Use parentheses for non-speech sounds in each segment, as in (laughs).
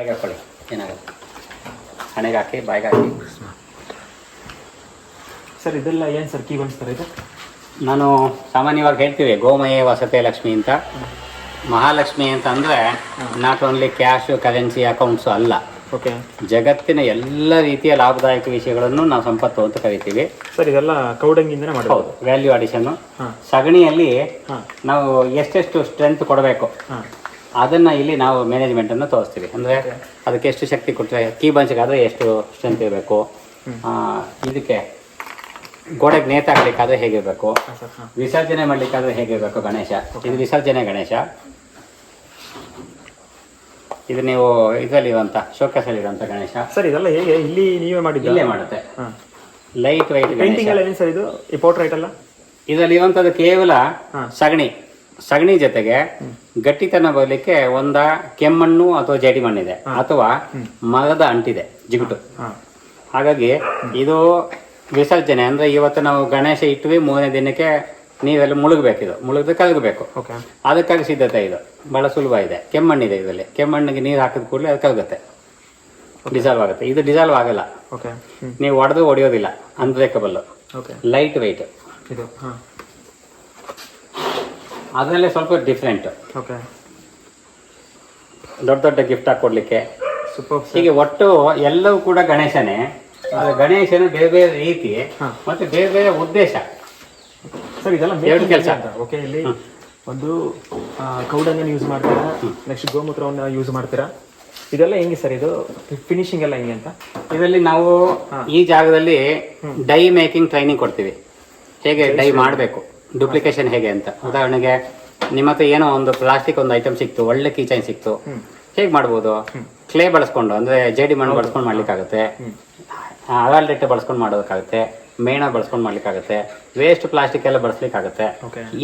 ಬಾಯಿಗೆ ಹಾಕೊಳ್ಳಿ. ಏನಾಗುತ್ತೆ? ಹಣೆಗೆ ಹಾಕಿ ಬಾಯಿಗೆ ಹಾಕಿ. ಸರ್ ಇದೆಲ್ಲ ಏನು ಸರ್ ಕೀ ಸರ್ ಇದು? ನಾನು ಸಾಮಾನ್ಯವಾಗಿ ಹೇಳ್ತೀವಿ ಗೋಮಯ ವಸತಿ ಲಕ್ಷ್ಮಿ ಅಂತ. ಮಹಾಲಕ್ಷ್ಮಿ ಅಂತ ಅಂದರೆ not only cash currency accounts ಅಲ್ಲ. ಓಕೆ ಜಗತ್ತಿನ ಎಲ್ಲ ರೀತಿಯ ಲಾಭದಾಯಕ ವಿಷಯಗಳನ್ನು ನಾವು ಸಂಪತ್ತು ಅಂತ ಕರಿತೀವಿ. ಸರ್ ಇದೆಲ್ಲ ಕೌಡಂಗಿಂದನೇ ಮಾಡ್ಬೋದು ವ್ಯಾಲ್ಯೂ ಅಡಿಷನ್ ಸಗಣಿಯಲ್ಲಿ ನಾವು ಎಷ್ಟೆಷ್ಟು ಸ್ಟ್ರೆಂತ್ ಕೊಡಬೇಕು? ಅದನ್ನ ಇಲ್ಲಿ ನಾವು ಮ್ಯಾನೇಜ್ಮೆಂಟನ್ನು ತೋರಿಸ್ತೀವಿ. ಅಂದರೆ ಅದಕ್ಕೆ ಎಷ್ಟು ಶಕ್ತಿ ಕೊಟ್ಟರೆ ಕೀ ಬಂಚ್ಗಾದರೆ ಎಷ್ಟು ಸ್ಟ್ರೆಂತ್ ಇರಬೇಕು. ಇದಕ್ಕೆ ಗೋಡೆಗೆ ನೇತಾಕ್ಲಿಕ್ಕಾದ್ರೆ ಹೇಗಿರಬೇಕು? ವಿಸರ್ಜನೆ ಮಾಡ್ಲಿಕ್ಕಾದ್ರೆ ಹೇಗಿರಬೇಕು ಗಣೇಶ? ಇದು ವಿಸರ್ಜನೆ ಗಣೇಶ. ಇದು ನೀವು ಇದರಲ್ಲಿ ಇರುವಂತ ಶೋಕಸಲ್ಲಿ ಇರುವಂತ ಗಣೇಶ. ಸರ್ ಇದೆಲ್ಲ ಹೇಗೆ? ಇಲ್ಲಿ ನೀವೇ ಮಾಡಿ ಇಲ್ಲೇ ಮಾಡುತ್ತೆ. ಲೈಟ್ ವೈಟ್ ಪೇಂಟಿಂಗ್ ಸರ್ ಇದು? ಈ ಪೋರ್ಟ್ರೈಟ್ ಅಲ್ಲ? ಇದರಲ್ಲಿ ಇರುವಂತದ್ದು ಕೇವಲ ಸಗಣಿ. ಸಗಣಿ ಜೊತೆಗೆ ಗಟ್ಟಿತನ ಬರಲಿಕ್ಕೆ ಒಂದ ಕೆಮ್ಮಣ್ಣು ಅಥವಾ ಜಡಿ ಮಣ್ಣಿದೆ ಅಥವಾ ಮರದ ಅಂಟಿದೆ ಜಿಗುಟು. ಹಾಗಾಗಿ ಇದು ವಿಸರ್ಜನೆ ಅಂದ್ರೆ ಇವತ್ತು ನಾವು ಗಣೇಶ ಇಟ್ವಿ ಮೂರನೇ ದಿನಕ್ಕೆ ನೀರಲ್ಲಿ ಮುಳುಗಬೇಕು ಇದು. ಮುಳುಗದ ಓಕೆ. ಅದಕ್ಕಾಗಿ ಸಿದ್ಧತೆ ಇದು. ಬಹಳ ಸುಲಭ ಇದೆ. ಕೆಮ್ಮಣ್ಣಿದೆ ಇದರಲ್ಲಿ. ಕೆಮ್ಮಣ್ಣಿಗೆ ನೀರು ಹಾಕಿದ ಕೂಡಲೇ ಅದು ಕಲಗುತ್ತೆ. ಡಿಸಾಲ್ವ್ ಆಗುತ್ತೆ. ಇದು ಡಿಸಾಲ್ವ್ ಆಗಲ್ಲ. ನೀವು ಒಡೆದು ಹೊಡೆಯೋದಿಲ್ಲ ಅನ್ಬ್ರೇಕಬಲ್ ಲೈಟ್ ವೆಯ್ಟ್ ಅದರಲ್ಲೇ ಸ್ವಲ್ಪ ಡಿಫ್ರೆಂಟ್ ಓಕೆ ದೊಡ್ಡ ದೊಡ್ಡ ಗಿಫ್ಟ್ ಹಾಕೊಡ್ಲಿಕ್ಕೆ. ಸೂಪರ್ ಹೀಗೆ ಒಟ್ಟು ಎಲ್ಲವೂ ಕೂಡ ಗಣೇಶನೇ. ಆದರೆ ಗಣೇಶನ ಬೇರೆ ಬೇರೆ ರೀತಿ ಮತ್ತೆ ಬೇರೆ ಬೇರೆ ಉದ್ದೇಶ. ಸರ್ ಇದೆಲ್ಲ ಎರಡು ಕೆಲಸ. ಅಂತ. ಓಕೆ ಇಲ್ಲಿ ಒಂದು ಕೌಡನ್ನು ಯೂಸ್ ಮಾಡ್ತೀರಾ? ನೆಕ್ಸ್ಟ್ ಗೋಮೂತ್ರವನ್ನು ಯೂಸ್ ಮಾಡ್ತೀರಾ? ಇದೆಲ್ಲ ಹೆಂಗೆ ಸರ್ ಇದು? ಫಿನಿಶಿಂಗ್ ಎಲ್ಲ ಹೆಂಗೆ ಅಂತ? ಇದರಲ್ಲಿ ನಾವು ಈ ಜಾಗದಲ್ಲಿ ಡೈ ಮೇಕಿಂಗ್ ಟ್ರೈನಿಂಗ್ ಕೊಡ್ತೀವಿ. ಹೇಗೆ ಡೈ ಮಾಡಬೇಕು. ಡುಪ್ಲಿಕೇಶನ್ ಹೇಗೆ ಅಂತ. ಉದಾಹರಣೆಗೆ ನಿಮ್ಮ ಹತ್ರ ಏನೋ ಒಂದು ಪ್ಲಾಸ್ಟಿಕ್ ಒಂದು ಐಟಮ್ ಸಿಕ್ತು ಒಳ್ಳೆ ಕೀಚೈನ್ ಸಿಕ್ತು. ಹೇಗೆ ಮಾಡ್ಬೋದು? ಕ್ಲೇ ಬಳಸ್ಕೊಂಡು ಅಂದ್ರೆ ಜೇಡಿ ಮಣ್ಣು ಬಳಸ್ಕೊಂಡು ಮಾಡ್ಲಿಕ್ಕಾಗುತ್ತೆ. ಅವಾಲ್ಡೆಟ್ ಬಳಸ್ಕೊಂಡು ಮಾಡೋದಕ್ಕಾಗುತ್ತೆ. ಮೇಣ ಬಳಸ್ಕೊಂಡು ಮಾಡ್ಲಿಕ್ಕಾಗುತ್ತೆ. ವೇಸ್ಟ್ ಪ್ಲಾಸ್ಟಿಕ್ ಎಲ್ಲ ಬಳಸ್ಲಿಕ್ಕಾಗುತ್ತೆ.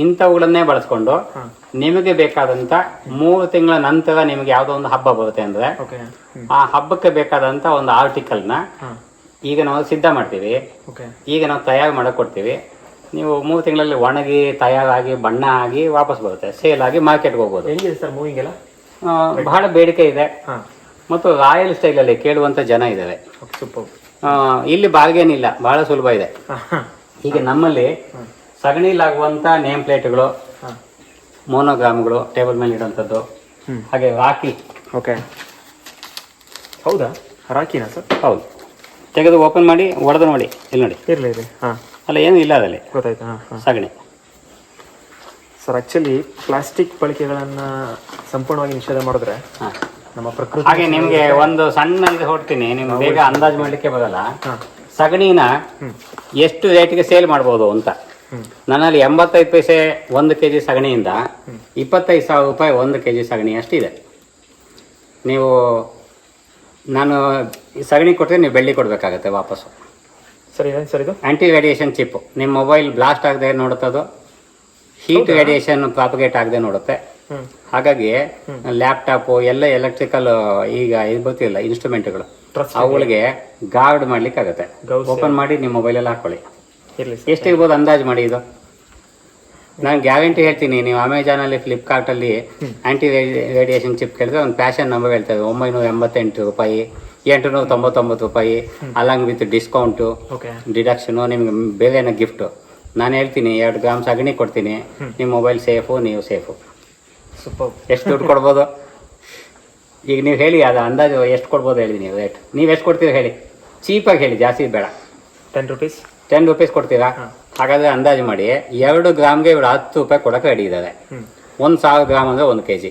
ಇಂಥವುಗಳನ್ನೇ ಬಳಸ್ಕೊಂಡು ನಿಮಗೆ ಬೇಕಾದಂತ ಮೂರು ತಿಂಗಳ ನಂತರ ನಿಮಗೆ ಯಾವುದೋ ಒಂದು ಹಬ್ಬ ಬರುತ್ತೆ ಅಂದ್ರೆ ಆ ಹಬ್ಬಕ್ಕೆ ಬೇಕಾದಂತ ಒಂದು ಆರ್ಟಿಕಲ್ನ ಈಗ ನಾವು ಸಿದ್ಧ ಮಾಡ್ತೀವಿ. ಈಗ ನಾವು ತಯಾರು ಮಾಡಕ್ ಕೊಡ್ತೀವಿ ನೀವು ಮೂರು ತಿಂಗಳಲ್ಲಿ ಒಣಗಿ ತಯಾರಾಗಿ ಬಣ್ಣ ಆಗಿ ವಾಪಸ್ ಬರುತ್ತೆ. ಸೇಲ್ ಆಗಿ ಮಾರ್ಕೆಟ್ಗೆ ಹೋಗ್ಬೋದು ಹೆಂಗಿದೆ. ಸರ್ ಮೂವಿಂಗ್ ಎಲ್ಲ? ಆ, ಬಹಳ ಬೇಡಿಕೆ ಇದೆ. ಹಾಂ. ಮತ್ತು ರಾಯಲ್ ಸ್ಟೈಲಲ್ಲಿ ಕೇಳುವಂತ ಜನ ಇದ್ದಾರೆ ಓಕೆ ಸೂಪರ್ ಆ, ಇಲ್ಲಿ ಬಾರ್ಗೇನ್ ಇಲ್ಲ. ಬಹಳ ಸುಲಭ ಇದೆ. ಹಾಂ ಈಗ ನಮ್ಮಲ್ಲಿ ಸಗಣಿಲಾಗುವಂತ ನೇಮ್ ಪ್ಲೇಟ್ಗಳು ಹಾಂ. ಮೋನೋಗ್ರಾಮ್ಗಳು ಟೇಬಲ್ ಮೇಲೆ ಇಡುವಂಥದ್ದು. ಹಾಗೆ ರಾಕಿ ಓಕೆ ಹೌದಾ? ರಾಕಿನಾ ಸರ್? ಹೌದು. ತೆಗೆದು ಓಪನ್ ಮಾಡಿ ಒಡೆದು ನೋಡಿ. ಇಲ್ಲಿ ನೋಡಿ. ಇರಲಿ ಇರಲಿ. ಹಾಂ. ಅಲ್ಲ ಏನು ಇಲ್ಲ ಅದರಲ್ಲಿ. ಗೊತ್ತಾಯ್ತು ಹಾಂ ಹಾಂ. ಸಗಣಿ. ಸರ್ ಆ್ಯಕ್ಚುಲಿ ಪ್ಲಾಸ್ಟಿಕ್ ಬಳಕೆಗಳನ್ನು ಸಂಪೂರ್ಣವಾಗಿ ನಿಷೇಧ ಮಾಡಿದ್ರೆ ಹಾಂ. ನಮ್ಮ ಪ್ರಕೃತಿ ಹಾಗೆ ನಿಮಗೆ ಒಂದು ಸಣ್ಣ ಇದು ಹೊಡ್ತೀನಿ ನಿಮ್ಗೆ ಬೇಗ ಅಂದಾಜು ಮಾಡಲಿಕ್ಕೆ ಬರಲ್ಲ. ಸಗಣಿನ ಎಷ್ಟು ರೇಟಿಗೆ ಸೇಲ್ ಮಾಡ್ಬೋದು ಅಂತ. ನನ್ನಲ್ಲಿ ಎಂಬತ್ತೈದು ಪೈಸೆ ಒಂದು ಕೆ ಜಿ ಸಗಣಿಯಿಂದ ಇಪ್ಪತ್ತೈದು ಸಾವಿರ ರೂಪಾಯಿ ಒಂದು ಕೆ ಜಿ ಸಗಣಿ ಅಷ್ಟಿದೆ. ನೀವು ನಾನು ಸಗಣಿ ಕೊಟ್ಟರೆ ನೀವು ಬೆಳ್ಳಿ ಕೊಡಬೇಕಾಗತ್ತೆ ವಾಪಸ್ಸು. ಸರ್ ಏನೇನು ಸರ್ ಇದು? ಆಂಟಿ ರೇಡಿಯೇಷನ್ ಚಿಪ್ ನಿಮ್ಮ ಮೊಬೈಲ್ ಬ್ಲಾಸ್ಟ್ ಆಗದೆ ನೋಡುತ್ತದು ಹೀಟ್ ರೇಡಿಯೇಷನ್ ಪ್ರಾಪಗೇಟ್ ಆಗದೆ ನೋಡುತ್ತೆ. ಹಾಗಾಗಿ ಲ್ಯಾಪ್ಟಾಪು ಎಲ್ಲ ಎಲೆಕ್ಟ್ರಿಕಲ್ ಈಗ ಇದು ಬರ್ತಿಲ್ಲ ಇನ್ಸ್ಟ್ರೂಮೆಂಟ್ಗಳು ಅವುಗಳಿಗೆ ಗಾರ್ಡ್ ಮಾಡ್ಲಿಕ್ಕೆ ಆಗುತ್ತೆ. ಓಪನ್ ಮಾಡಿ ನಿಮ್ಮ ಮೊಬೈಲಲ್ಲಿ ಹಾಕೊಳ್ಳಿ. ಎಷ್ಟಿರ್ಬೋದು ಅಂದಾಜು ಮಾಡಿ ಇದು? ನಾನು ಗ್ಯಾರಂಟಿ ಹೇಳ್ತೀನಿ ನೀವು ಅಮೆಜಾನ್ ಅಲ್ಲಿ ಫ್ಲಿಪ್ಕಾರ್ಟ್ ಅಲ್ಲಿ ಆಂಟಿ ರೇಡಿಯೇಷನ್ ಚಿಪ್ ಕೇಳಿದ್ರೆ ಒಂದು ಫ್ಯಾಷನ್ ನಂಬರ್ ಹೇಳ್ತದೆ ಒಂಬೈನೂರ ಎಂಬತ್ತೆಂಟು ರೂಪಾಯಿ. ಎಂಟುನೂರ ತೊಂಬತ್ತೊಂಬತ್ತು ರೂಪಾಯಿ ಅಲಾಂಗ್ ವಿತ್ ಡಿಸ್ಕೌಂಟು ಡಿಡಕ್ಷನು ನಿಮ್ಗೆ ಬೇರೆ ಏನೋ ಗಿಫ್ಟು ನಾನು ಹೇಳ್ತೀನಿ ಎರಡು ಗ್ರಾಮ್ ಸಗಣಿ ಕೊಡ್ತೀನಿ. ನಿಮ್ಮ ಮೊಬೈಲ್ ಸೇಫು ನೀವು ಸೇಫು ಸೂಪರ್ ಎಷ್ಟು ದುಡ್ಡು ಕೊಡ್ಬೋದು? ಈಗ ನೀವು ಹೇಳಿ ಅದು ಅಂದಾಜು ಎಷ್ಟು ಕೊಡ್ಬೋದು ಹೇಳಿ ನೀವು ರೇಟ್ ನೀವು ಎಷ್ಟು ಕೊಡ್ತೀರಾ ಹೇಳಿ. ಚೀಪಾಗಿ ಹೇಳಿ ಜಾಸ್ತಿ ಬೇಡ. ಟೆನ್ ರುಪೀಸ್ ಟೆನ್ ರುಪೀಸ್ ಕೊಡ್ತೀರಾ? ಹಾಗಾದರೆ ಅಂದಾಜು ಮಾಡಿ ಎರಡು ಗ್ರಾಮ್ಗೆ ಇವರು ಹತ್ತು ರೂಪಾಯಿ ಕೊಡೋಕೆ ರೆಡಿ ಇದ್ದಾರೆ. ಒಂದು ಸಾವಿರ ಗ್ರಾಮ್ ಅಂದರೆ ಒಂದು ಕೆ ಜಿ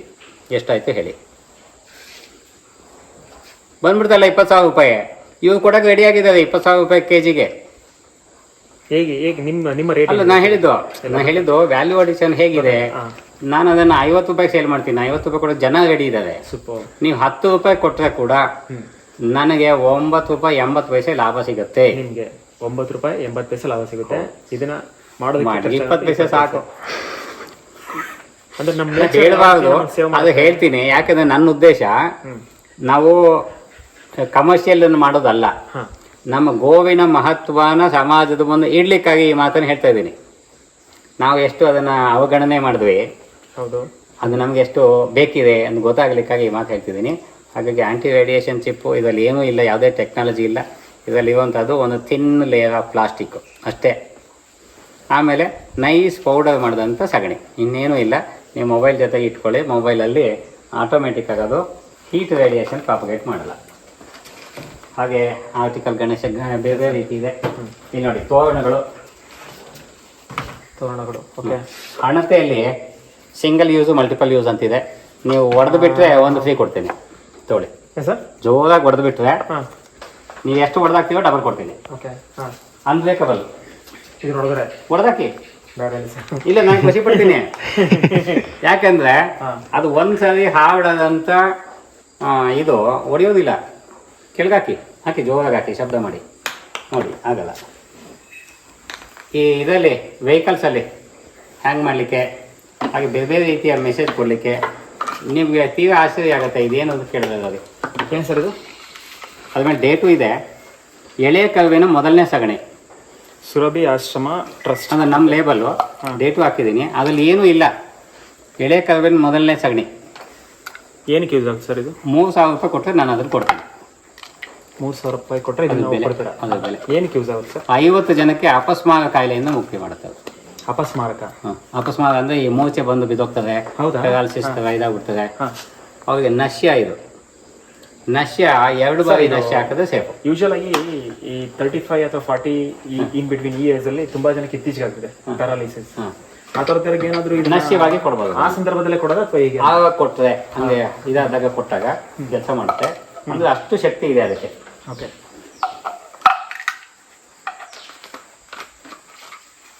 ಎಷ್ಟಾಯಿತು ಹೇಳಿ. ಬಂದ್ಬಿಡ್ತಲ್ಲ ಇಪ್ಪತ್ತು ಸಾವಿರ ರೂಪಾಯಿ. ಇವ್ರು ಕೊಡಕ್ಕೆ ರೆಡಿ ಆಗಿದ್ದಾರೆ ಇಪ್ಪತ್ತು ಸಾವಿರ ರೂಪಾಯಿ ಕೆ ಜಿಗೆ ಹೇಗೆ ಹೇಗೆ ನಿಮ್ಮ ನಿಮ್ಮ ರೇಟ್ ಅಲ್ಲ ನಾ ಹೇಳಿದ್ದು ನಾ ಹೇಳಿದ್ದು ವ್ಯಾಲ್ಯೂ ಅಡಿಷನ್ ಹೇಗಿದೆ. ನಾನು ಅದನ್ನ ಐವತ್ತು ರೂಪಾಯಿ ಸೇಲ್ ಮಾಡ್ತೀನಿ. ಐವತ್ತು ರೂಪಾಯಿ ಕೊಡೋ ಜನ ರೆಡಿ ಇದ್ದಾರೆ ಸೂಪರ್ ನೀವು ಹತ್ತು ರೂಪಾಯಿ ಕೊಟ್ಟರೆ ಕೂಡ ನನಗೆ ಒಂಬತ್ತು ರೂಪಾಯಿ ಎಂಬತ್ತು ಪೈಸೆ ಲಾಭ ಸಿಗುತ್ತೆ. ನಿಮಗೆ ಒಂಬತ್ತು ರೂಪಾಯಿ ಎಂಬತ್ತು ಪೈಸೆ ಲಾಭ ಸಿಗುತ್ತೆ. ಇದನ್ನ ಮಾಡಿ ಮಾಡೋದಕ್ಕೆ ಇಪ್ಪತ್ತು ಪೈಸೆ ಸಾಕು. ಅಂದ್ರೆ ನಮ್ಮ ಹೇಳ್ಬಾರ್ದು ಅದು ಹೇಳ್ತೀನಿ. ಯಾಕಂದ್ರೆ ನನ್ನ ಉದ್ದೇಶ ನಾವು ಕಮರ್ಷಿಯಲ್ ಮಾಡೋದಲ್ಲ. ನಮ್ಮ ಗೋವಿನ ಮಹತ್ವನ ಸಮಾಜದ ಮುಂದೆ ಇಡ್ಲಿಕ್ಕಾಗಿ ಈ ಮಾತನ್ನು ಹೇಳ್ತಾ ಇದ್ದೀನಿ. ನಾವು ಎಷ್ಟು ಅದನ್ನು ಅವಗಣನೆ ಮಾಡಿದ್ವಿ. ಹೌದು. ಅದು ನಮ್ಗೆ ಎಷ್ಟು ಬೇಕಿದೆ ಅಂತ ಗೊತ್ತಾಗಲಿಕ್ಕಾಗಿ ಈ ಮಾತು ಹೇಳ್ತಿದ್ದೀನಿ. ಹಾಗಾಗಿ ಆ್ಯಂಟಿ ರೇಡಿಯೇಷನ್ ಚಿಪ್ಪು ಇದರಲ್ಲಿ ಏನೂ ಇಲ್ಲ ಯಾವುದೇ ಟೆಕ್ನಾಲಜಿ ಇಲ್ಲ. ಇದರಲ್ಲಿ ಇರುವಂಥದ್ದು ಒಂದು ಥಿನ್ ಲೇಯರ್ ಆಫ್ ಪ್ಲಾಸ್ಟಿಕ್ಕು ಅಷ್ಟೇ. ಆಮೇಲೆ ನೈಸ್ ಪೌಡರ್ ಮಾಡಿದಂಥ ಸಗಣಿ. ಇನ್ನೇನೂ ಇಲ್ಲ. ನೀವು ಮೊಬೈಲ್ ಜೊತೆಗೆ ಇಟ್ಕೊಳ್ಳಿ. ಮೊಬೈಲಲ್ಲಿ ಆಟೋಮೆಟಿಕ್ ಆಗೋದು ಹೀಟ್ ರೇಡಿಯೇಷನ್ ಪ್ರಾಪಗೇಟ್ ಮಾಡಲ್ಲ. ಹಾಗೆ ಆರ್ಟಿಕಲ್ ಗಣೇಶ ಬೇರೆ ಬೇರೆ ರೀತಿ ಇದೆ. ಇಲ್ಲಿ ನೋಡಿ ತೋರಣಗಳು. ತೋರಣಗಳು ಓಕೆ ಹಣತೆಯಲ್ಲಿ ಸಿಂಗಲ್ ಯೂಸು ಮಲ್ಟಿಪಲ್ ಯೂಸ್ ಅಂತಿದೆ. ನೀವು ಒಡೆದು ಬಿಟ್ಟರೆ ಒಂದು ಫ್ರೀ ಕೊಡ್ತೀನಿ. ತೋಳಿ ಸರ್ ಜೋರಾಗಿ ಒಡೆದು ಬಿಟ್ಟರೆ ನೀವು ಎಷ್ಟು ಹೊಡೆದಾಕ್ತೀವೋ ಡಬಲ್ ಕೊಡ್ತೀನಿ. ಓಕೆ ಹಾಂ. ಅನ್ಬ್ರೇಕಬಲ್ ಇದು ನೋಡಿದ್ರೆ ಹೊಡೆದಾಕಿ ಇಲ್ಲ ನಾನು ಖುಷಿ ಪಡ್ತೀನಿ (laughs) ಯಾಕಂದ್ರೆ ಅದು ಒಂದ್ಸರಿ ಹಾಡದಂತ ಆ, ಇದು ಹೊಡೆಯೋದಿಲ್ಲ ಕೆಳಗಾಕಿ ಹಾಕಿ ಜೋರಾಗಿ ಹಾಕಿ ಶಬ್ದ ಮಾಡಿ. ನೋಡಿ ಆಗಲ್ಲ. ಈ ಇದರಲ್ಲಿ ವೆಹಿಕಲ್ಸಲ್ಲಿ ಹ್ಯಾಂಗ್ ಮಾಡಲಿಕ್ಕೆ ಹಾಗೆ ಬೇರೆ ಬೇರೆ ರೀತಿಯ ಮೆಸೇಜ್ ಕೊಡಲಿಕ್ಕೆ ನಿಮಗೆ ತೀರಾ ಆಶ್ಚರ್ಯ ಆಗುತ್ತೆ ಇದೇನು ಅಂತ ಕೇಳಿದ್ರೆ ಅದು ಏನು ಸರ್ ಇದು? ಅದ್ಮೇಲೆ ಡೇಟು ಇದೆ. ಎಳೆ ಕಲ್ವಿನ ಮೊದಲನೇ ಸಗಣಿ. ಸುರಭಿ ಆಶ್ರಮ ಟ್ರಸ್ಟ್. ಅಂದರೆ ನಮ್ಮ ಲೇಬಲ್ಲು ಡೇಟು ಹಾಕಿದ್ದೀನಿ. ಅದರಲ್ಲಿ ಏನೂ ಇಲ್ಲ. ಎಳೆ ಕಲ್ವೇನು ಮೊದಲನೇ ಸಗಣಿ. ಏನಕ್ಕೆ ಯೂಸ್ ಆಗುತ್ತೆ ಸರ್ ಇದು? ಮೂರು ಸಾವಿರ ರೂಪಾಯಿ ಕೊಟ್ಟರೆ ನಾನು ಅದನ್ನು ಕೊಡ್ತೀನಿ. ಮೂರು ಸಾವಿರ ರೂಪಾಯಿ ಕೊಟ್ಟರೆ ಇದನ್ನ ಬೆಲೆ. ಕೊಡ್ತೀರಾ ಅದ್ರ ಬೆಲೆ. ಏನಕ್ಕೆ ಯೂಸ್ ಆಗುತ್ತೆ ಸರ್? ಐವತ್ತು ಜನಕ್ಕೆ ಅಪಸ್ಮಾರ ಕಾಯಿಲೆಯಿಂದ ಮುಕ್ತಿ ಮಾಡುತ್ತೆ ಅಪಸ್ಮಾರಕ. ಅಪಸ್ಮಾರ ಅಂದ್ರೆ ಈ ಮೂರ್ಛೆ ಬಂದು ಬಿದ್ದೋಗ್ತದೆ ಥರ ಇದಾಗ್ಬಿಡ್ತದೆ. ಅವ್ರಿಗೆ ನಶ್ಯ ಇದು. ನಶ್ಯ ಎರಡು ಬಾರಿ ನಶ್ಯ ಹಾಕಿದ್ರೆ ಸೇಫ್. ಯೂಶಲ್ ಆಗಿ ಈ ತರ್ಟಿ ಫೈವ್ ಅಥವಾ ಫಾರ್ಟಿ ಇನ್ ಬಿಟ್ವೀನ್ ಈ ಏಜ್ ಅಲ್ಲಿ ತುಂಬಾ ಜನಕ್ಕೆ ಇತ್ತೀಚೆಗೆ ಆಗ್ತದೆ ಪ್ಯಾರಾಲಿಸಿಸ್ ಆ ಏನಾದ್ರು ಇದನ್ನ ನಶ್ಯವಾಗಿ ಕೊಡಬಹುದು ಆ ಸಂದರ್ಭದಲ್ಲೇ ಕೊಡೋದು ಅಥವಾ ಈಗ ಆವಾಗ ಕೊಡ್ತದೆ. ಹಂಗೆ ಇದಾದಾಗ ಕೊಟ್ಟಾಗ ಕೆಲಸ ಮಾಡುತ್ತೆ. ಅಂದ್ರೆ ಅಷ್ಟು ಶಕ್ತಿ ಇದೆ ಅದಕ್ಕೆ. ಓಕೆ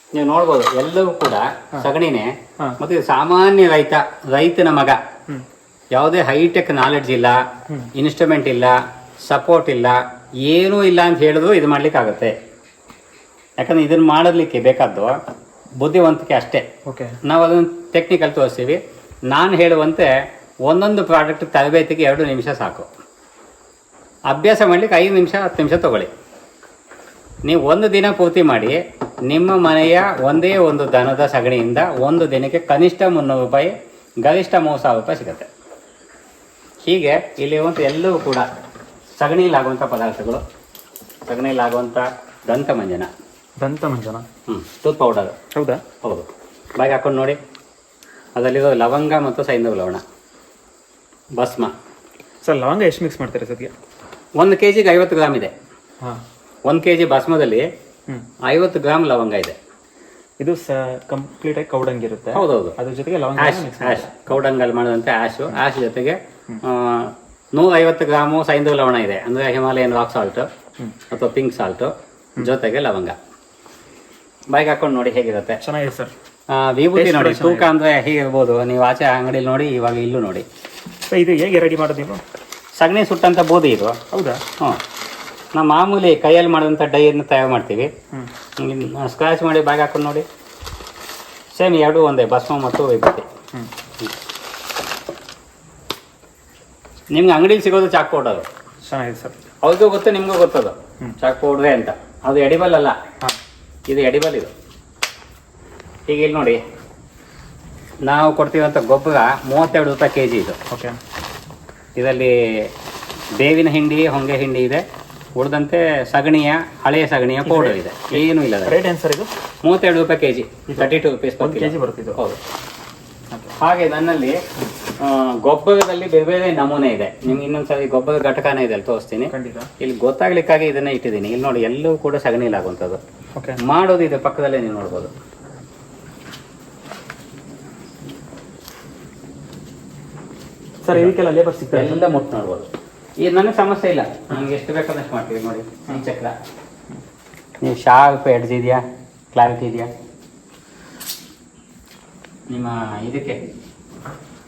ನೀವು ನೋಡ್ಬೋದು ಎಲ್ಲವೂ ಕೂಡ ಸಗಣಿನೇ ಮತ್ತೆ ಸಾಮಾನ್ಯ ರೈತ ರೈತನ ಮಗ. ಯಾವುದೇ ಹೈಟೆಕ್ ನಾಲೆಡ್ಜ್ ಇಲ್ಲ ಇನ್ಸ್ಟ್ರೂಮೆಂಟ್ ಇಲ್ಲ ಸಪೋರ್ಟ್ ಇಲ್ಲ ಏನೂ ಇಲ್ಲ ಅಂತ ಹೇಳಿದ್ರು ಇದು ಮಾಡ್ಲಿಕ್ಕೆ ಆಗುತ್ತೆ ಯಾಕಂದ್ರೆ ಇದನ್ನ ಮಾಡಲಿಕ್ಕೆ ಬೇಕಾದ್ದು ಬುದ್ಧಿವಂತಿಕೆ ಅಷ್ಟೇ. ಓಕೆ ನಾವು ಅದನ್ನು ಟೆಕ್ನಿಕಲ್ ತೋರಿಸ್ತೀವಿ. ನಾನು ಹೇಳುವಂತೆ ಒಂದೊಂದು ಪ್ರಾಡಕ್ಟ್ ತರಬೇತಿಗೆ ಎರಡು ನಿಮಿಷ ಸಾಕು. ಅಭ್ಯಾಸ ಮಾಡಲಿಕ್ಕೆ ಐದು ನಿಮಿಷ ಹತ್ತು ನಿಮಿಷ ತಗೊಳ್ಳಿ. ನೀವು ಒಂದು ದಿನ ಪೂರ್ತಿ ಮಾಡಿ ನಿಮ್ಮ ಮನೆಯ ಒಂದೇ ಒಂದು ದನದ ಸಗಣಿಯಿಂದ ಒಂದು ದಿನಕ್ಕೆ ಕನಿಷ್ಠ ಮುನ್ನೂರು ರೂಪಾಯಿ ಗರಿಷ್ಠ ಮೂರು ಸಾವಿರ ರೂಪಾಯಿ ಸಿಗುತ್ತೆ. ಹೀಗೆ ಇಲ್ಲಿ ಒಂದು ಎಲ್ಲವೂ ಕೂಡ ಸಗಣಿಲಾಗುವಂಥ ಪದಾರ್ಥಗಳು ಸಗಣಿಲಾಗುವಂಥ ದಂತಮಂಜನ ದಂತ ಮಂಜನ. ಹ್ಞೂ ಟೂತ್ ಪೌಡರ್ ಹೌದಾ? ಹೌದು. ಬಾಯಿಗೆ ಹಾಕೊಂಡು ನೋಡಿ. ಅದರಲ್ಲಿರೋ ಲವಂಗ ಮತ್ತು ಸೈಂಧವ ಲವಣ. ಭಸ್ಮ. ಸರ್ ಲವಂಗ ಎಷ್ಟು ಮಿಕ್ಸ್ ಮಾಡ್ತಾರೆ ಸದ್ಯ? ಒಂದು ಕೆ ಜಿಗೆ ಐವತ್ತು ಗ್ರಾಮ್ ಇದೆ. ಹಾಂ. ಒಂದು ಕೆ ಜಿ ಭಸ್ಮದಲ್ಲಿ ಹ್ಮ್. ಐವತ್ತು ಗ್ರಾಮ್ ಲವಂಗ ಇದೆ. ಇದು ಕಂಪ್ಲೀಟ್ ಆಗಿ ಕೌಡಂಗಿರುತ್ತೆ ಹೌದೌದು. ಅದ್ರ ಜೊತೆಗೆ ಲವಂಗ ಆಶ್ ಆ್ಯಶ್ ಕೌಡಂಗಲ್ ಮಾಡಿದಂತೆ ಆಶು ಆಶ್ ಜೊತೆಗೆ ನೂರೈವತ್ತು ಗ್ರಾಮು ಸೈಂಧವ ಲವಣ ಇದೆ. ಅಂದ್ರೆ ಹಿಮಾಲಯನ್ ರಾಕ್ ಸಾಲ್ಟ್ ಅಥವಾ ಪಿಂಕ್ ಸಾಲ್ಟು ಜೊತೆಗೆ ಲವಂಗ. ಬಾಯ್ಗೆ ಹಾಕೊಂಡು ನೋಡಿ ಹೇಗಿರುತ್ತೆ. ಚೆನ್ನಾಗಿದೆ ಸರ್. ವಿಭೂತಿ ನೋಡಿ ತೂಕ ಅಂದ್ರೆ ಹೇಗಿರ್ಬೋದು. ನೀವು ಆಚೆ ಅಂಗಡಿಲಿ ನೋಡಿ ಇವಾಗ ಇಲ್ಲೂ ನೋಡಿ. ಇದು ಹೇಗೆ ರೆಡಿ ಮಾಡೋದು ನೀವು? ಸಗಣಿ ಸುಟ್ಟಂತ ಬೋಧಿ ಇದು. ಹೌದಾ? ಹ್ಞೂ ನಾವು ಮಾಮೂಲಿ ಕೈಯಲ್ಲಿ ಮಾಡಿದಂಥ ಡೈಯನ್ನು ತಯಾರು ಮಾಡ್ತೀವಿ. ಸ್ಕ್ರಾಚ್ ಮಾಡಿ ಬ್ಯಾಗ್ ಹಾಕೊಂಡು ನೋಡಿ. ಸೇಮ್ ಎರಡು ಒಂದೇ ಭಸ್ಮ ಮತ್ತು ವಿಭೂತಿ. ನಿಮ್ಗೆ ಅಂಗಡಿಲಿ ಸಿಗೋದು ಚಾಕ್ ಪೌಡರ್ ಚೆನ್ನಾಗಿದೆ ಸರ್. ಅವ್ರಿಗೂ ಗೊತ್ತು ನಿಮಗೂ ಗೊತ್ತದು ಚಾಕ್ ಪೌಡ್ರೆ ಅಂತ. ಅದು ಎಡಿಬಲ್ ಅಲ್ಲ. ಹಾಂ. ಇದು ಎಡಿಬಲ್ ಇದು. ಈಗ ಇಲ್ಲಿ ನೋಡಿ. ನಾವು ಕೊಡ್ತೀವಂಥ ಗೊಬ್ಬರ ಮೂವತ್ತೆರಡು ರೂಪಾಯಿ ಕೆ ಜಿ ಇದು. ಓಕೆ ಇದರಲ್ಲಿ ಬೇವಿನ ಹಿಂಡಿ ಹೊಂಗೆ ಹಿಂಡಿ ಇದೆ. ಉಳಿದಂತೆ ಸಗಣಿಯ ಹಳೆಯ ಸಗಣಿಯ ಪೌಡರ್ ಇದೆ. ಏನು ಇಲ್ಲ. ರೇಟ್ ಏನು ಸರ್ ಇದು? ಮೂವತ್ತೆರಡು ರೂಪಾಯಿ ಕೆಜಿ. ತರ್ಟಿ ಟು ರುಪೀಸ್ ಒಂದು ಕೆ ಜಿ ಬರ್ತಿದ್ದು ಹೌದು. ಹಾಗೆ ನನ್ನಲ್ಲಿ ಗೊಬ್ಬರದಲ್ಲಿ ಬೇರೆ ಬೇರೆ ನಮೂನೆ ಇದೆ. ನಿಮ್ಗೆ ಇನ್ನೊಂದ್ಸರಿ ಗೊಬ್ಬರ ಘಟಕನೇ ಇದೆ ಅಲ್ಲಿ ತೋರಿಸ್ತೀನಿ. ಖಂಡಿತ. ಇಲ್ಲಿ ಗೊತ್ತಾಗ್ಲಿಕ್ಕಾಗಿ ಇದನ್ನ ಇಟ್ಟಿದ್ದೀನಿ. ಇಲ್ಲಿ ನೋಡಿ ಎಲ್ಲವೂ ಕೂಡ ಸಗಣಿಲಾಗುವಂಥದ್ದು ಓಕೆ ಮಾಡೋದು ಇದೆ ಪಕ್ಕದಲ್ಲೇ ನೀವು ನೋಡ್ಬೋದು. ಸರ್ ಇದಕ್ಕೆಲ್ಲ ಲೇಬರ್ ಸಿಗ್ತದೆ ಎಲ್ಲ ಮುಟ್ಟು ನೋಡ್ಬೋದು. ಈಗ ನನಗೆ ಸಮಸ್ಯೆ ಇಲ್ಲ. ನಮ್ಗೆ ಎಷ್ಟು ಬೇಕಾದಷ್ಟು ಮಾಡ್ತೀವಿ ನೋಡಿ ಈ ಚಕ್ರ. ನೀವು ಶಾರ್ಪ್ ಎಡ್ಜ್ ಇದೆಯಾ? ಕ್ಲಾರಿಟಿ ಇದೆಯಾ? ನಿಮ್ಮ ಇದಕ್ಕೆ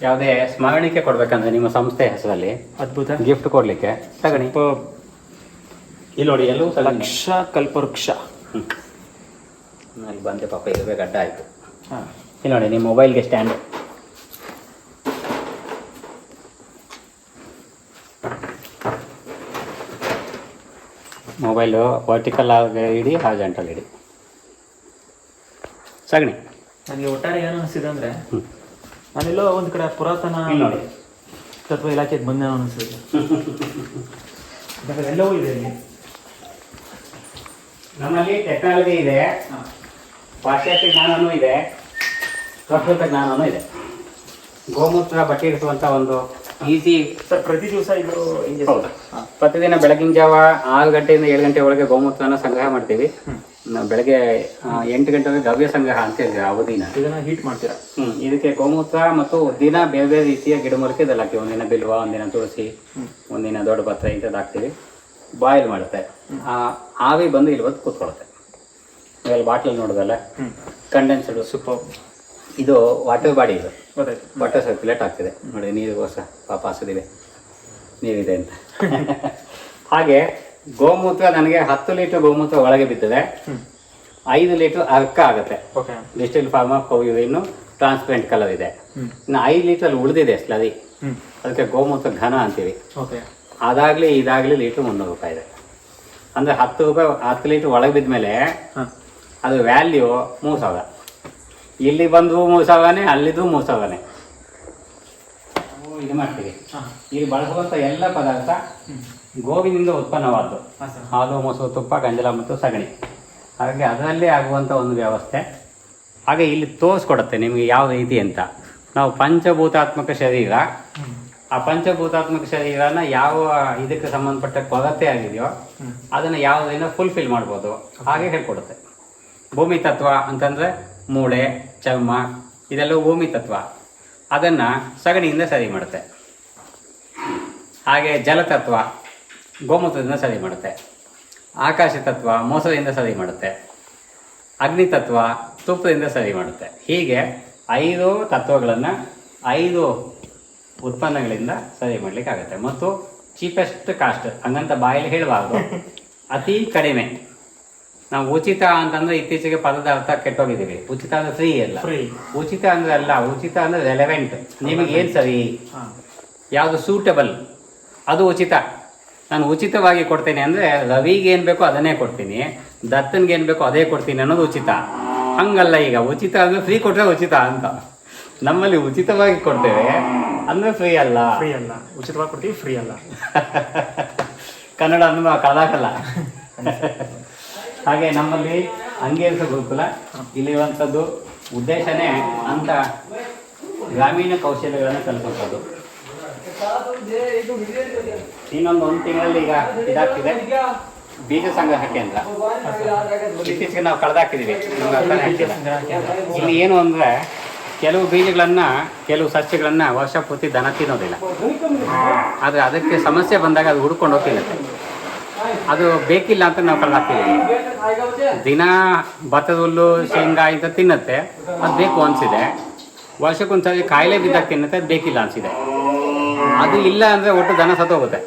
ಯಾವುದೇ ಸ್ಮರಣಿಕೆ ಕೊಡ್ಬೇಕಂದ್ರೆ ನಿಮ್ಮ ಸಂಸ್ಥೆ ಹೆಸರಲ್ಲಿ ಅದ್ಭುತ. ಗಿಫ್ಟ್ ಕೊಡ್ಲಿಕ್ಕೆ. ಸಗಣಿ ಪ- ಇಲ್ಲಿ ನೋಡಿ ಎಲ್ಲೂ ಲಕ್ಷ ಕಲ್ಪವೃಕ್ಷ. ಅಲ್ಲಿ ಬಂದೆ ಪಾಪ ಇರಬೇಕು ಅಡ್ಡ ಆಯಿತು. ಹಾಂ. ಇಲ್ಲಿ ನೋಡಿ ನಿಮ್ಮ ಮೊಬೈಲ್ಗೆ ಸ್ಟ್ಯಾಂಡ್ ಮೊಬೈಲು ವರ್ಟಿಕಲ್ ಆಗಿ ಇಡಿ ಹಾರ್ಜೆಂಟಲ್ ಇಡಿ. ಸಗಣಿ. ನನಗೆ ಒಟ್ಟಾರೆ ಏನು ಅನಿಸಿದೆ ಅಂದರೆ ನಾನೆಲ್ಲೋ ಒಂದು ಕಡೆ ಪುರಾತನ ನೋಡಿ ತತ್ವ ಇಲಾಖೆಗೆ ಬಂದ ಅನಿಸಿದೆ ಯಾಕಂದ್ರೆ ಎಲ್ಲವೂ ಇದೆ ಇಲ್ಲಿ. ನಮ್ಮಲ್ಲಿ ಟೆಕ್ನಾಲಜಿ ಇದೆ. ಪಾಶ್ಚಾತ್ಯ ಜ್ಞಾನವೂ ಇದೆ. ಪ್ರಕೃತ ಜ್ಞಾನವೂ ಇದೆ. ಗೋಮೂತ್ರ ಬಟ್ಟೆ ಇರಿಸುವಂಥ ಒಂದು ಈಸಿ ಸರ್ ಪ್ರತಿ ದಿವಸ ಇದು ಹಿಂಗೆ ಹೌದು. ಪ್ರತಿದಿನ ಬೆಳಗಿನ ಜಾವ ಆರು ಗಂಟೆಯಿಂದ ಏಳು ಗಂಟೆ ಒಳಗೆ ಗೋಮೂತ್ರನ ಸಂಗ್ರಹ ಮಾಡ್ತೀವಿ. ನಾವು ಬೆಳಗ್ಗೆ ಎಂಟು ಗಂಟೆಗೆ ಗವ್ಯ ಸಂಗ್ರಹ ಅಂತ ಇದೆ ಅವಧಿನ. ಇದನ್ನ ಹೀಟ್ ಮಾಡ್ತೀರಾ? ಹ್ಮ್. ಇದಕ್ಕೆ ಗೋಮೂತ್ರ ಮತ್ತು ದಿನ ಬೇರೆ ಬೇರೆ ರೀತಿಯ ಗಿಡಮೂಲಿಕೆ ಇದೆಲ್ಲ ಹಾಕ್ತೀವಿ. ಒಂದಿನ ಬಿಲ್ವ ಒಂದಿನ ತುಳಸಿ ಒಂದಿನ ದೊಡ್ಡ ಪತ್ರ ಇಂಥದ್ದು ಹಾಕ್ತೀವಿ. ಬಾಯ್ಲ್ ಮಾಡುತ್ತೆ. ಆ ಆವಿ ಬಂದು ಇಲ್ಲಿ ಬಂದು ಕೂತ್ಕೊಳ್ಳುತ್ತೆ ಬಾಟಲ್ ಬಾಟ್ಲಲ್ಲಿ ನೋಡೋದಲ್ಲ? Condensed super. ಇದು ವಾಟರ್ ಬಾಡಿ ಇದು. ವಾಟರ್ ಸರ್ಕ್ಯುಲೇಟ್ ಆಗ್ತಿದೆ. ನೋಡಿ ನೀರು ಹೊಸ ಪಾಪ ಹಸಿದಿದೆ ನೀರಿದೆ ಅಂತ. ಹಾಗೆ ಗೋಮೂತ್ರ ನನಗೆ ಹತ್ತು ಲೀಟರ್ ಗೋಮೂತ್ರ ಒಳಗೆ ಬಿದ್ದಿದೆ. ಹ್ಮ್. ಐದು ಲೀಟರ್ ಅರ್ಕ ಆಗುತ್ತೆ. ಓಕೆ. ಡಿಸ್ಟಿಲ್ ಫಾರ್ಮಾ ಇನ್ನು ಟ್ರಾನ್ಸ್ಪರೆಂಟ್ ಕಲರ್ ಇದೆ. ಇನ್ನು ಐದು ಲೀಟರ್ ಉಳಿದಿದೆ ಸ್ಲರಿ ಅದಕ್ಕೆ ಗೋಮೂತ್ರ ಘನ ಅಂತೀವಿ. ಅದಾಗ್ಲಿ ಇದಾಗ್ಲಿ ಲೀಟರ್ ಮುನ್ನೂರು ರೂಪಾಯಿ ಇದೆ. ಅಂದ್ರೆ ಹತ್ತು ರೂಪಾಯಿ ಹತ್ತು ಲೀಟರ್ ಒಳಗೆ ಬಿದ್ದ ಮೇಲೆ ಅದು ವ್ಯಾಲ್ಯೂ ಮೂರು ಸಾವಿರ. ಇಲ್ಲಿ ಬಂದು ಮೋಸವಾನೆ ಅಲ್ಲಿದು ಮೋಸ ಆಗಾನೆ ನಾವು ಇದು ಮಾಡ್ತೀವಿ. ಇಲ್ಲಿ ಬಳಸುವಂಥ ಎಲ್ಲ ಪದಾರ್ಥ ಗೋವಿನಿಂದ ಉತ್ಪನ್ನವಾದ್ದು. ಹಾಲು ಮೊಸರು ತುಪ್ಪ ಗಂಜಲ ಮತ್ತು ಸಗಣಿ. ಹಾಗೆ ಅದರಲ್ಲೇ ಆಗುವಂಥ ಒಂದು ವ್ಯವಸ್ಥೆ. ಹಾಗೆ ಇಲ್ಲಿ ತೋರಿಸ್ಕೊಡುತ್ತೆ ನಿಮಗೆ ಯಾವ ರೀತಿ ಅಂತ. ನಾವು ಪಂಚಭೂತಾತ್ಮಕ ಶರೀರ. ಆ ಪಂಚಭೂತಾತ್ಮಕ ಶರೀರನ ಯಾವ ಇದಕ್ಕೆ ಸಂಬಂಧಪಟ್ಟ ಕೊರತೆ ಆಗಿದೆಯೋ ಅದನ್ನ ಅದನ್ನು ಯಾವುದರಿಂದ ಫುಲ್ಫಿಲ್ ಮಾಡ್ಬೋದು. ಹಾಗೆ ಹೇಳ್ಕೊಡುತ್ತೆ. ಭೂಮಿ ತತ್ವ ಅಂತಂದ್ರೆ ಮೂಳೆ, ಚರ್ಮ ಇದೆಲ್ಲ ಭೂಮಿ ತತ್ವ. ಅದನ್ನ ಸಗಣಿಯಿಂದ ಸರಿ ಮಾಡುತ್ತೆ. ಹಾಗೆ ಜಲತತ್ವ ಗೋಮೂತ್ರದಿಂದ ಸರಿ ಮಾಡುತ್ತೆ. ಆಕಾಶ ತತ್ವ ಮೋಸದಿಂದ ಸರಿ ಮಾಡುತ್ತೆ. ಅಗ್ನಿ ತತ್ವ ತುಪ್ಪದಿಂದ ಸರಿ ಮಾಡುತ್ತೆ. ಹೀಗೆ ಐದು ತತ್ವಗಳನ್ನು ಐದು ಉತ್ಪನ್ನಗಳಿಂದ ಸರಿ ಮಾಡಲಿಕ್ಕಾಗುತ್ತೆ. ಮತ್ತು ಚೀಪೆಸ್ಟ್ ಕಾಸ್ಟ್ ಹಂಗಂತ ಬಾಯಲ್ಲಿ ಹೇಳಬಾರ್ದು. ಅತಿ ಕಡಿಮೆ. ನಾವು ಉಚಿತ ಅಂತಂದ್ರೆ ಇತ್ತೀಚೆಗೆ ಪದದ ಅರ್ಥ ಕೆಟ್ಟೋಗಿದ್ದೀವಿ. ಉಚಿತ ಅಂದ್ರೆ ಫ್ರೀ ಅಲ್ಲ ಫ್ರೀ ಉಚಿತ ಅಂದ್ರೆ ಅಲ್ಲ ಉಚಿತ ಅಂದ್ರೆ ರೆಲೆವೆಂಟ್ ನಿಮಗೆ ಏನು ಸರಿ? ಯಾವುದು ಸೂಟಬಲ್ ಅದು ಉಚಿತ. ನಾನು ಉಚಿತವಾಗಿ ಕೊಡ್ತೇನೆ ಅಂದರೆ ರವಿಗೆ ಏನು ಬೇಕೋ ಅದನ್ನೇ ಕೊಡ್ತೀನಿ. ದತ್ತನ್ಗೆ ಏನು ಬೇಕೋ ಅದೇ ಕೊಡ್ತೀನಿ ಅನ್ನೋದು ಉಚಿತ. ಹಂಗಲ್ಲ ಈಗ. ಉಚಿತ ಅಂದರೆ ಫ್ರೀ ಕೊಟ್ಟರೆ ಉಚಿತ ಅಂತ. ನಮ್ಮಲ್ಲಿ ಉಚಿತವಾಗಿ ಕೊಡ್ತೇವೆ. ಅಂದರೆ ಫ್ರೀ ಅಲ್ಲ. ಫ್ರೀ ಅಲ್ಲ. ಉಚಿತವಾಗಿ ಕೊಡ್ತೀವಿ ಫ್ರೀ ಅಲ್ಲ. (laughs) ಕನ್ನಡ ಅನ್ನೋ ಕಲಾಕಲ್ಲ (laughs) ಹಾಗೆ ನಮ್ಮಲ್ಲಿ ಅಂಗೇರಿಸ ಗುರುಕುಲ ಇಲ್ಲಿರುವಂಥದ್ದು ಉದ್ದೇಶನೇ ಅಂತ ಗ್ರಾಮೀಣ ಕೌಶಲ್ಯಗಳನ್ನು ಕಲಿಸುವಂಥದ್ದು ಇನ್ನೊಂದು ಒಂದು ತಿಂಗಳಲ್ಲಿ ಈಗ ಇದಾಗ್ತಿದೆ. ಬೀಜ ಸಂಗ್ರಹ ಕೇಂದ್ರ. ಇತ್ತೀಚೆಗೆ ನಾವು ಕಳೆದಾಕಿದ್ದೀವಿ. ಇಲ್ಲಿ ಏನು ಅಂದ್ರೆ ಕೆಲವು ಬೀಜಗಳನ್ನು, ಕೆಲವು ಸಸ್ಯಗಳನ್ನು ವರ್ಷ ಪೂರ್ತಿ ದನ ತಿನ್ನೋದಿಲ್ಲ. ಆದರೆ ಅದಕ್ಕೆ ಸಮಸ್ಯೆ ಬಂದಾಗ ಅದು ಹುಡ್ಕೊಂಡು ಹೋಗ್ತಿಲ್ಲ. ಅದು ಬೇಕಿಲ್ಲ ಅಂತ ನಾವು ಕಳೆದಾಕ್ತಿದ್ದೀವಿ. ದಿನ ಭತ್ತದ ಹುಲ್ಲು ಶೇಂಗಾ ಇಂಥ ತಿನ್ನತ್ತೆ. ಅದು ಬೇಕು ಅನಿಸಿದೆ. ವರ್ಷಕ್ಕೊಂದ್ಸರಿ ಕಾಯಿಲೆ ಬಿದ್ದಾಗ ತಿನ್ನತ್ತೆ, ಅದು ಬೇಕಿಲ್ಲ ಅನಿಸಿದೆ. ಅದು ಇಲ್ಲ ಅಂದ್ರೆ ಒಟ್ಟು ದನ ಸತ್ತೋಗುತ್ತೆ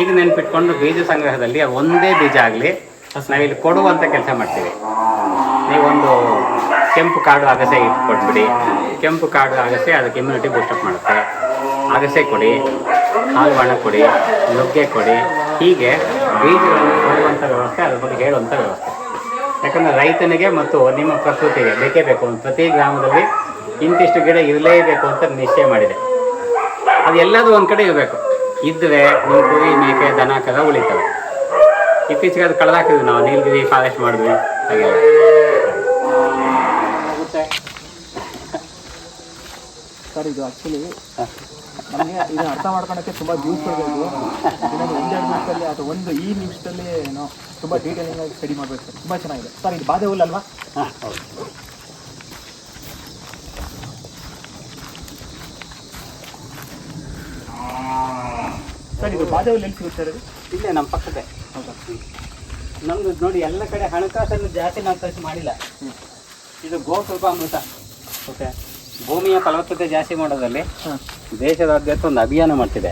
ಈಗ ನೆನ್ಪಿಟ್ಕೊಂಡು ಬೀಜ ಸಂಗ್ರಹದಲ್ಲಿ ಒಂದೇ ಬೀಜ ಆಗಲಿ, ನಾವಿಲ್ಲಿ ಕೊಡುವಂತ ಕೆಲಸ ಮಾಡ್ತೀವಿ. ನೀವೊಂದು ಕೆಂಪು ಕಾಡು ಅಗಸೆ ಇಟ್ಕೊಟ್ಬಿಡಿ. ಕೆಂಪು ಕಾಡು ಅಗಸೆ ಅದಕ್ಕೆ ಇಮ್ಯುನಿಟಿ ಬೂಸ್ಟಪ್ ಮಾಡುತ್ತೆ. ಅಗಸೆ ಕೊಡಿ ಹಾಲು ಬಣ್ಣ ಕೊಡಿ, ನುಗ್ಗೆ ಕೊಡಿ. ಹೀಗೆ ಬೀಜಗಳನ್ನು ಕೊಡುವಂಥ ವ್ಯವಸ್ಥೆ, ಅದ್ರ ಬಗ್ಗೆ ಹೇಳುವಂಥ ವ್ಯವಸ್ಥೆ. ಯಾಕಂದರೆ ರೈತನಿಗೆ ಮತ್ತು ನಿಮ್ಮ ಪ್ರಕೃತಿಗೆ ಬೇಕೇ ಬೇಕು ಪ್ರತಿ ಗ್ರಾಮದಲ್ಲಿ ಇಂತಿಷ್ಟು ಗಿಡ ಇರಲೇಬೇಕು ಅಂತ ನಿಶ್ಚಯ ಮಾಡಿದೆ. ಅದು ಎಲ್ಲದೂ ಒಂದು ಕಡೆ ಇರಬೇಕು. ಇದ್ದರೆ ನಿಮ್ಮ ಕುರಿ ಮೇಕೆ, ದನ ಕದ ಉಳಿತವೆ. ಇತ್ತೀಚೆಗೆ ಅದು ಕಳೆದಾಕಿದ್ವಿ ನಾವು. ನೀಲಗಿರಿ, ಫಾರೆಸ್ಟ್ ಮಾಡಿದ್ವಿ. ಹಾಗೆ ಸರ್, ಇದು ಆ್ಯಕ್ಚುಲಿ ನಮಗೆ ಇದನ್ನ ಅರ್ಥ ಮಾಡ್ಕೊಳಕ್ಕೆ ತುಂಬ ದಿವಸಗಳು ಬೇಕು ಇನ್ನೊಂದು ಒಂದೆರಡು ನಿಮಿಷದಲ್ಲಿ ಅಥವಾ ಒಂದು ಈ ನಿಮಿಷದಲ್ಲಿ ಏನೋ ತುಂಬ ಡೀಟೇಲಿಂಗ್ ಆಗಿ ಸ್ಟಡಿ ಮಾಡಬೇಕು. ಸರ್ ತುಂಬ ಚೆನ್ನಾಗಿದೆ. ಸರ್ ಇದು ಬಾಧೆ ಹುಲ್ಲಲ್ವಾ ಹಾಂ ಹೌದು. ಸರ್ ಇದು ಬಾಧೆ ಹುಲ್ಲು ಎಲ್ಲಿ ಸಿಗುತ್ತೆ ಸರ್ ಇದು? ಇಲ್ಲೇ ನಮ್ಮ ಪಕ್ಕದೇ ಹೌದಾ? ನಮ್ದು ನೋಡಿ ಎಲ್ಲ ಕಡೆ ಹಣಕಾಸನ್ನು ಜಾಸ್ತಿ ನಾವು ಖರ್ಚು ಮಾಡಿಲ್ಲ. ಇದು ಗೋ ಸ್ವಲ್ಪ ಅಮೃತ ಓಕೆ ಭೂಮಿಯ ಫಲವತ್ತತೆ ಜಾಸ್ತಿ ಮಾಡೋದ್ರಲ್ಲಿ ಹಾಂ. ದೇಶದಾದ್ಯಂತ ಒಂದು ಅಭಿಯಾನ ಮಾಡ್ತಿದೆ.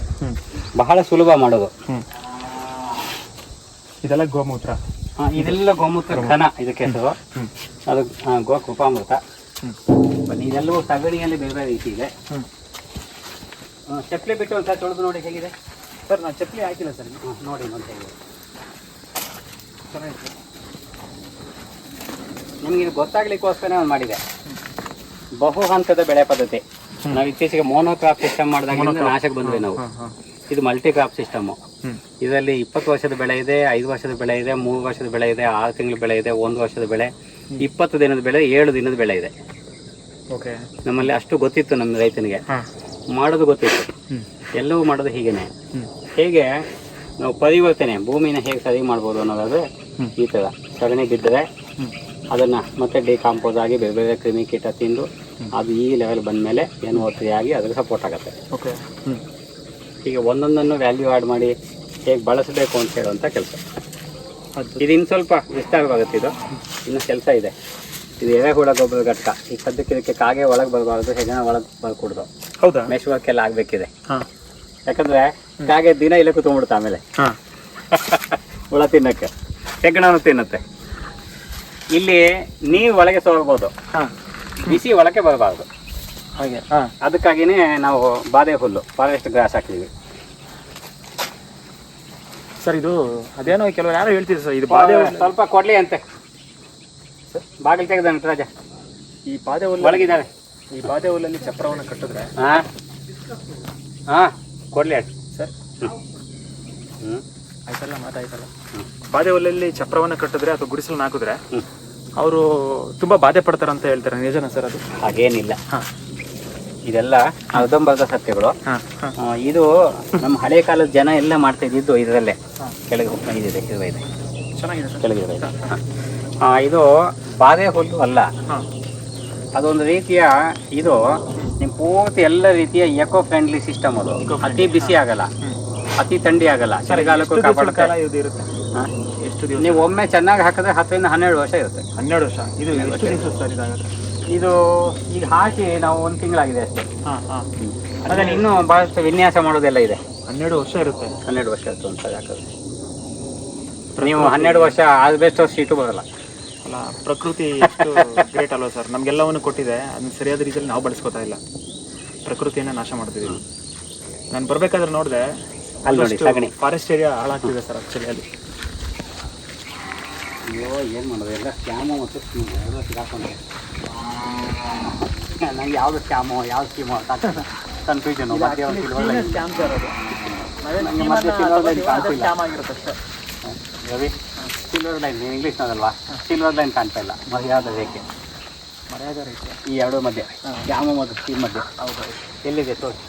ಬಹಳ ಸುಲಭ ಮಾಡೋದು. ಇದೆಲ್ಲ ಗೋಮೂತ್ರ. ಇದೆಲ್ಲ ಗೋಮೂತ್ರ ಘನ ಇದಕ್ಕೆ ಹೆಸರು ಅದು ಗೋ ಕೃಪಾಮೃತ ಬನ್ನಿ ಇದೆಲ್ಲವೂ ಸಗಣಿಯಲ್ಲಿ ಬೇರೆ ಬೇರೆ ರೀತಿ ಇದೆ. ಚಪ್ಪಲಿ ಬಿಟ್ಟು ಒಂದ್ಸಲ ತೊಳೆದು ನೋಡಿ ಹೇಗಿದೆ? ಸರ್ ನಾನು ಚಪ್ಪಲಿ ಹಾಕಿಲ್ಲ ಸರ್. ನೋಡಿ ಅಂತ ಹೇಗಿದೆ. ನಿಮ್ಗೆ ನಿಮಗೆ ಇದು ಗೊತ್ತಾಗ್ಲಿಕ್ಕೋಸ್ಕರ ನಾನು ಮಾಡಿದೆ. ಬಹು ಹಂತದ ಬೆಳೆ ಪದ್ಧತಿ. ನಾವು ಇತ್ತೀಚೆಗೆ ಮೋನೋ ಕ್ರಾಪ್ ಸಿಸ್ಟಮ್ ಮಾಡಿದಾಗ ನಾಶಕ್ಕೆ ಬಂದ್ವಿ ನಾವು. ಇದು ಮಲ್ಟಿ ಕ್ರಾಪ್ ಸಿಸ್ಟಮ್ ಇದರಲ್ಲಿ ಇಪ್ಪತ್ತು ವರ್ಷದ ಬೆಳೆ ಇದೆ ಐದು ವರ್ಷದ ಬೆಳೆ ಇದೆ ಮೂರು ವರ್ಷದ ಬೆಳೆ ಇದೆ ಆರು ತಿಂಗಳ ಬೆಳೆ ಇದೆ ಒಂದು ವರ್ಷದ ಬೆಳೆ ಇಪ್ಪತ್ತು ದಿನದ ಬೆಳೆ ಏಳು ದಿನದ ಬೆಳೆ ಇದೆ. ನಮ್ಮಲ್ಲಿ ಅಷ್ಟು ಗೊತ್ತಿತ್ತು ನಮ್ಮ ರೈತನಿಗೆ. ಮಾಡೋದು ಗೊತ್ತಿತ್ತು. ಎಲ್ಲವೂ ಮಾಡೋದು ಹೀಗೇನೆ. ಹೇಗೆ ನಾವು ಪರಿವರ್ತನೆ ಭೂಮಿನ ಹೇಗೆ ಸರಿ ಮಾಡ್ಬೋದು ಅನ್ನೋದಾದ್ರೆ ಈ ಥರ ಸಗಣಿ ಬಿದ್ದರೆ ಅದನ್ನ ಅದನ್ನು ಮತ್ತೆ ಡಿಕಾಂಪೋಸ್ ಆಗಿ ಬೇರೆ ಬೇರೆ ಕ್ರಿಮಿ ಕೀಟ ತಿಂದು ಅದು ಈ ಲೆವೆಲ್ ಬಂದಮೇಲೆ ಏನು ಒತ್ತಿ ಆಗಿ ಅದಕ್ಕೆ ಸಪೋರ್ಟ್ ಆಗುತ್ತೆ. ಓಕೆ ಹೀಗೆ ಒಂದೊಂದನ್ನು ವ್ಯಾಲ್ಯೂ ಆ್ಯಡ್ ಮಾಡಿ ಹೇಗೆ ಬಳಸಬೇಕು ಅಂತ ಹೇಳುವಂಥ ಕೆಲಸ. ಇದು ಇನ್ನು ಸ್ವಲ್ಪ ವಿಸ್ತಾರವಾಗುತ್ತೆ ಇದು. ಇನ್ನು ಕೆಲಸ ಇದೆ. ಇದು ಎರೆಹುಳ ಗೊಬ್ಬರ ಘಟಕ ಈ ಸದ್ಯಕ್ಕೆ ಇದಕ್ಕೆ ಕಾಗೆ ಒಳಗೆ ಬರಬಾರ್ದು ಹೆಗಣ ಒಳಗೆ ಬರ್ಕೂಡ್ದು. ಹೌದಾ? ಮೆಶ್ ವರ್ಕ್ ಎಲ್ಲ ಆಗಬೇಕಿದೆ. ಹಾಂ. ಯಾಕಂದ್ರೆ ಕಾಗೆ ದಿನ ಇಲ್ಲೇ ಕೂತ್ಕೊಂಡ್ಬಿಡುತ್ತೆ ಆಮೇಲೆ. ಹಾಂ. (laughs) ಹುಳ ತಿನ್ನಕ್ಕೆ. ಹೆಗ್ಗಣನು ತಿನ್ನುತ್ತೆ. ಇಲ್ಲಿ ನೀವು ಒಳಗೆ ಸೋರ್ಬೋದು ಹಾಂ. ಬಿಸಿ ಒಳಕ್ಕೆ ಬರಬಾರ್ದು. ಹಾಗೆ. ಹಾಂ ಅದಕ್ಕಾಗಿಯೇ ನಾವು ಬಾದೆ ಹುಲ್ಲು ಫಾರೆಸ್ಟ್ ಗ್ರಾಸ್ ಹಾಕ್ತೀವಿ ಸರ್ ಇದು ಅದೇನೋ ಕೆಲವರು ಯಾರೋ ಹೇಳ್ತಿದ್ರು ಸರ್ ಇದು ಬಾದೆ ಸ್ವಲ್ಪ ಕೊಡ್ಲಿ ಅಂತೆ. ಬಾಗಿಲು ತೆಗೆದ ನಟರಾಜ ಈ ಬಾದೆ ಹುಲ್ಲು ಒಳಗಿದ್ದಾರೆ. ಈ ಬಾದೆ ಹುಲ್ಲಲ್ಲಿ ಚಪ್ರವನ್ನು ಕಟ್ಟಿದ್ರೆ ಹಾಂ ಹಾಂ ಕೊಡಲಿ ಅಷ್ಟು ಸರ್. ಹ್ಞೂ ಆಯ್ತಲ್ಲ ಮಾತಾಯ್ತಲ್ಲ. ಬಾದೆ ಹುಲ್ಲಲ್ಲಿ ಚಪ್ರವನ್ನು ಕಟ್ಟಿದ್ರೆ ಅಥವಾ ಗುಡಿಸಲು ಹಾಕಿದ್ರೆ ಅವರು ತುಂಬಾ ಬಾಧೆ ಪಡ್ತಾರೆ ಅಂತ ಹೇಳ್ತಾರೆ ನಿಜನಾ ಸರ್ ಅದು? ಹಾಗೇನಿಲ್ಲ. ಹಾಂ. ಇದೆಲ್ಲ ಅರ್ಧಂಬರ್ಧ ಸತ್ಯಗಳು. ಆ, ಇದು ನಮ್ಮ ಹಳೆ ಕಾಲದ ಜನ ಎಲ್ಲ ಮಾಡ್ತಾ ಇದ್ದಿದ್ದು ಇದರಲ್ಲೇ. ಕೆಳಗೆ ಹೋಗ್ತಾ ಇದಿದೆ ಇರುವ ಇದೆ. ಚೆನ್ನಾಗಿದೆ ಸರ್. ಕೆಳಗೆ ಇದೆ. ಆ, ಇದು ಬಾಧೆ ಹುಲ್ಲು ಅಲ್ಲ. ಹಾಂ. ಅದೊಂದು ರೀತಿಯ ಇದು ನಿಮ್ಮ ಪೂರ್ತಿ ಎಲ್ಲ ರೀತಿಯ ಎಕೋ ಫ್ರೆಂಡ್ಲಿ ಸಿಸ್ಟಮ್ ಅದು. ಅತಿ ಬಿಸಿ ಆಗಲ್ಲ. ಅತಿ ಥಂಡಿ ಆಗಲ್ಲ. ಚಳಿಗಾಲಕ್ಕೂ ಕಾಪಾಡುತ್ತೆ. ಇದು ಇರುತ್ತೆ? ಎಷ್ಟು ದಿವಸ? ನೀವು ಒಮ್ಮೆ ಚೆನ್ನಾಗಿ ಹಾಕಿದ್ರೆ ಹತ್ತರಿಂದ ಹನ್ನೆರಡು ವರ್ಷ ಇರುತ್ತೆ. ಹನ್ನೆರಡು ವರ್ಷ. ಇದು ಎಷ್ಟು ದಿವಸ ಸರ್ ಇದಾಗುತ್ತೆ ಇದು ಈಗ ಹಾಕಿ ನಾವು ಒಂದು ತಿಂಗಳಾಗಿದೆ ಅಷ್ಟೇ. ಹಾಂ ಹಾಂ. ಅದನ್ನ ಇನ್ನೂ ಬಹಳಷ್ಟು ವಿನ್ಯಾಸ ಮಾಡೋದೆಲ್ಲ ಇದೆ. ಹನ್ನೆರಡು ವರ್ಷ ಇರುತ್ತೆ. ಹನ್ನೆರಡು ವರ್ಷ ಇರುತ್ತೆ ಅಂತ ಹಾಕೋದು ನೀವು ಹನ್ನೆರಡು ವರ್ಷ ಆಲ್ಬೆಸ್ಟ್ ಸೀಟು ಬರಲ್ಲ. ಅಲ್ಲ ಪ್ರಕೃತಿ ಎಷ್ಟು ಗ್ರೇಟ್ ಅಲ್ವಾ ಸರ್ ನಮಗೆಲ್ಲವನ್ನು ಕೊಟ್ಟಿದೆ. ಅದನ್ನ ಸರಿಯಾದ ರೀತಿಯಲ್ಲಿ ನಾವು ಬಳಸ್ಕೊತಾ ಇಲ್ಲ. ಪ್ರಕೃತಿಯನ್ನ ನಾಶ ಮಾಡ್ತಿದ್ದೀವಿ. ನಾನು ಬರಬೇಕಾದ್ರೆ ನೋಡಿದೆ ಅಲ್ಲಿ ನೋಡಿ ಫಾರೆಸ್ಟ್ ಏರಿಯಾ ಹಾಳಾಗ್ತಿದೆ ಸರ್ ಆ್ಯಕ್ಚುಲಿ ಅಲ್ಲಿ. ಅಯ್ಯೋ ಏನು ಮಾಡೋದು? ಎಲ್ಲ ಸ್ಕ್ಯಾಮು ಮತ್ತು ಸ್ಕೀಮ್. ಎಲ್ಲ ಸಿಗಾಕೊಂಡೆ ನಂಗೆ ಯಾವುದು ಸ್ಕ್ಯಾಮು ಯಾವ ಸ್ಕೀಮು ಅಂತ ಕನ್ಫ್ಯೂಷನು ಒಂದು ಸಿಲ್ವರ್ ಲೈನ್ ಸ್ಕ್ಯಾಮ್ ಮತ್ತೆ ಸಿಲ್ವರ್ ಕಾಣ್ತಿಲ್ಲ. ರವಿ ಸಿಲ್ವರ್ ಲೈನ್ ನೀವು ಇಂಗ್ಲೀಷ್ನದಲ್ವಾ ಸಿಲ್ವರ್ ಲೈನ್ ಕಾಣ್ತಾ ಇಲ್ಲ. ಮರ್ಯಾದ ರೇಖೆ. ಮರ್ಯಾದ ರೇಖೆ. ಈ ಎರಡು ಮಧ್ಯೆ. ಸ್ಕ್ಯಾಮು ಮತ್ತು ಸ್ಕೀಮ್ ಮಧ್ಯೆ. ಹೌದು. ಎಲ್ಲಿದೆ ತೋರಿ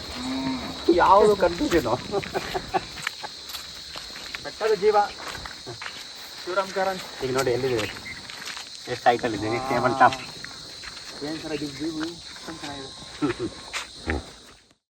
ಯಾವುದು ಕನ್ಫ್ಯೂಷನು ಬೆಟ್ಟದ ಜೀವ. ಶಿವರಾಮ್ ಕಾರಂತ್ ಈಗ ನೋಡಿ ಎಲ್ಲಿದೆ ಎಷ್ಟು ಹೈಟಲ್ಲಿದೆ ಟೇಬಲ್ ಟಾಪ್ ಏನು ಸರ್ ಇದು ಜೀವ ಚೆನ್ನಾಗಿದೆ